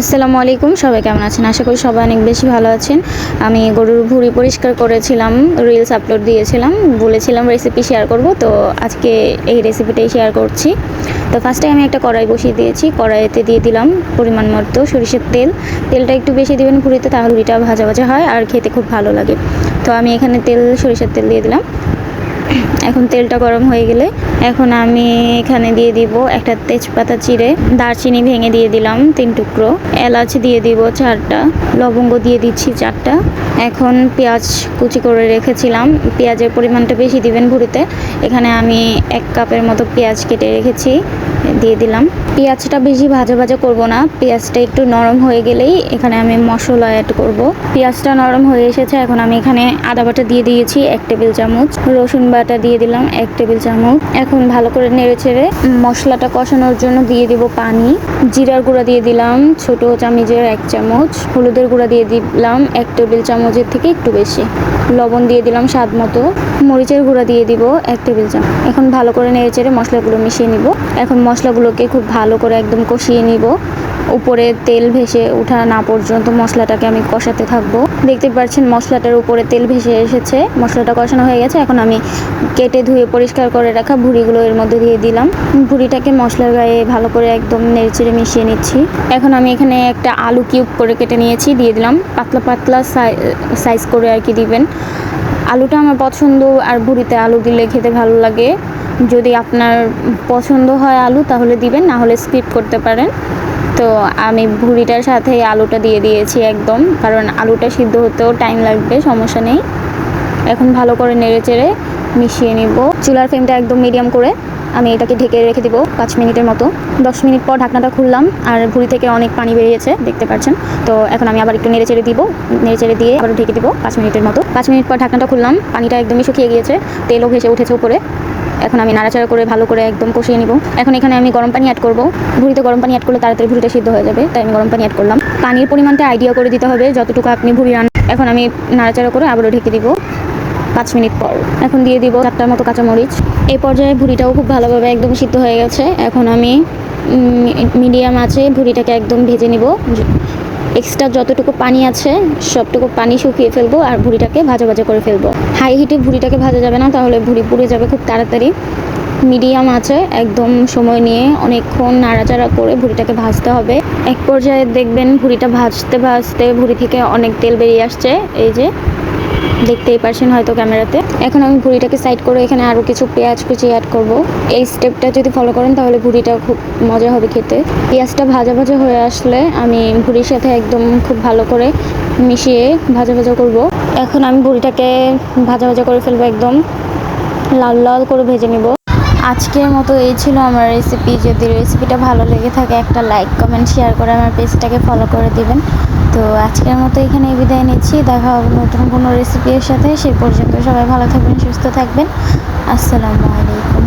আসসালামু আলাইকুম, সবাই কেমন আছেন? আশা করি সবাই অনেক বেশি ভালো আছেন। আমি গরুর ভুঁড়ি পরিষ্কার করেছিলাম রিলস আপলোড দিয়েছিলাম, বলেছিলাম রেসিপি শেয়ার করব, তো আজকে এই রেসিপিটাই শেয়ার করছি। তো ফার্স্টে আমি একটা কড়াই বসিয়ে দিয়েছি, কড়াইতে দিয়ে দিলাম পরিমাণ মতো সরিষার তেল। তেলটা একটু বেশি দিবেন ভুঁড়িতে, তাহলে ভুঁড়িটা ভাজা ভাজা হয় আর খেতে খুব ভালো লাগে। তো আমি এখানে তেল, সরিষার তেল দিয়ে দিলাম। এখন তেলটা গরম হয়ে গেলে এখন আমি এখানে দিয়ে দিব একটা তেজপাতা চিড়ে, দারচিনি ভেঙে দিয়ে দিলাম তিন টুকরো, এলাচ দিয়ে দিব চারটা, লবঙ্গ দিয়ে দিচ্ছি চারটা। এখন পেঁয়াজ কুচি করে রেখেছিলাম, পেঁয়াজের পরিমাণটা বেশি দিবেন ভুড়িতে। এখানে আমি এক কাপের মতো পেঁয়াজ কেটে রেখেছি। দিয়ে দিলাম। পেঁয়াজটা বেশি ভাজা ভাজা করব না। পেঁয়াজটা একটু নরম হয়ে গেলেই এখানে আমি মশলা অ্যাড করব। পেঁয়াজটা নরম হয়ে এসেছে, এখন আমি এখানে আদা বাটা দিয়ে দিয়েছি এক টেবিল চামচ। রসুন বাটা দিয়ে দিলাম এক টেবিল চামচ। এখন ভালো করে নেড়ে ছেড়ে মশলাটা কষানোর জন্য দিয়ে দিব পানি। জিরার গুঁড়া দিয়ে দিলাম ছোট চামচের এক চামচ। হলুদের গুঁড়া দিয়ে দিলাম এক টেবিল চামচের থেকে একটু বেশি। লবণ দিয়ে দিলাম স্বাদ মতো। মরিচের গুঁড়া দিয়ে দিব এক টেবিল চামচ। এখন ভালো করে নেড়ে চেড়ে মশলাগুলো মিশিয়ে নিব। এখন মশলাগুলোকে খুব ভালো করে একদম কষিয়ে নিব। উপরে তেল ভেসে ওঠা না পর্যন্ত মশলাটাকে আমি কষাতে থাকব। দেখতে পাচ্ছেন মশলাটার উপরে তেল ভেসে এসেছে। মশলাটা কষানো হয়ে গেছে। এখন আমি কেটে ধুয়ে পরিষ্কার করে রাখা ভুড়িগুলো এর মধ্যে দিয়ে দিলাম। ভুড়িটাকে মশলার গায়ে ভালো করে একদম নেড়েচেড়ে মিশিয়ে নিচ্ছি। এখন আমি এখানে একটা আলু কিউব করে কেটে নিয়েছি, দিয়ে দিলাম। পাতলা পাতলা সাইজ করে আর কি দিবেন। আলুটা আমার পছন্দ আর ভুড়িতে আলু দিলে খেতে ভালো লাগে। যদি আপনার পছন্দ হয় আলু তাহলে দিবেন, না হলে স্কিপ করতে পারেন। তো আমি ভুড়িটার সাথে আলুটা দিয়ে দিয়েছি একদম, কারণ আলুটা সিদ্ধ হতেও টাইম লাগবে, সমস্যা নেই। এখন ভালো করে নেড়ে চেড়ে মিশিয়ে নিব। চুলার ফ্লেমটা একদম মিডিয়াম করে আমি এটাকে ঢেকে রেখে দিব পাঁচ মিনিটের মতো। দশ মিনিট পর ঢাকনাটা খুললাম আর ভুড়ি থেকে অনেক পানি বেরিয়েছে, দেখতে পাচ্ছেন। তো এখন আমি আবার একটু নেড়ে চেড়ে দিব নেড়ে চেড়ে দিয়ে আবার ঢেকে দিব পাঁচ মিনিটের মতো। পাঁচ মিনিট পর ঢাকনাটা খুললাম, পানিটা একদমই শুকিয়ে গিয়েছে, তেলও ভেসে উঠেছে উপরে। এখন আমি নাড়াচাড়া করে ভালো করে একদম কষিয়ে নিব। এখন এখানে আমি গরম পানি অ্যাড করব। ভুড়িতে গরম পানি অ্যাড করলে তাড়াতাড়ি ভুড়িটা সিদ্ধ হয়ে যাবে, তাই আমি গরম পানি অ্যাড করলাম। পানির পরিমাণটা আইডিয়া করে দিতে হবে, যতটুকু আপনি ভুড়ি রান এখন আমি নাড়াচাড়া করে আবারও ঢেকে দিব পাঁচ মিনিট পর। এখন দিয়ে দিব চারটার মতো কাঁচামরিচ। এই পর্যায়ে ভুড়িটাও খুব ভালোভাবে একদম সিদ্ধ হয়ে গেছে। এখন আমি মিডিয়াম আছে, ভুড়িটাকে একদম ভেজে নিব। এক্সট্রা যতটুকু পানি আছে, সবটুকু পানি শুকিয়ে ফেলব আর ভুড়িটাকে ভাজা ভাজা করে ফেলব। হাই হিটে ভুড়িটাকে ভাজা যাবে না, তাহলে ভুড়ি পুড়ে যাবে খুব তাড়াতাড়ি। মিডিয়াম আছে, একদম সময় নিয়ে অনেকক্ষণ নাড়াচাড়া করে ভুড়িটাকে ভাজতে হবে। এক পর্যায়ে দেখবেন ভুড়িটা ভাজতে ভাজতে ভুড়ি থেকে অনেক তেল বেরিয়ে আসছে। এই যে দেখতেই পারছেন হয়তো ক্যামেরাতে। এখন আমি ভুড়িটাকে সাইড করে এখানে আরও কিছু পেঁয়াজ কুচি অ্যাড করব। এই স্টেপটা যদি ফলো করেন তাহলে ভুড়িটা খুব মজা হবে খেতে। পেঁয়াজটা ভাজা ভাজা হয়ে আসলে আমি ভুড়ির সাথে একদম খুব ভালো করে মিশিয়ে ভাজা ভাজা করব। এখন আমি ভুড়িটাকে ভাজা ভাজা করে ফেলব একদম। লাল লাল করে ভেজে নেব। আজকের মতো এই ছিল আমার রেসিপি যদি রেসিপিটা ভালো লেগে থাকে, একটা লাইক কমেন্ট শেয়ার করে আমার পেজটাকে ফলো করে দিবেন। তো আজকের মতো এখানে বিদায় নিচ্ছি। দেখা হবে নতুন কোনো রেসিপির সাথে। সে পর্যন্ত সবাই ভালো থাকবেন, সুস্থ থাকবেন। আসসালামু আলাইকুম।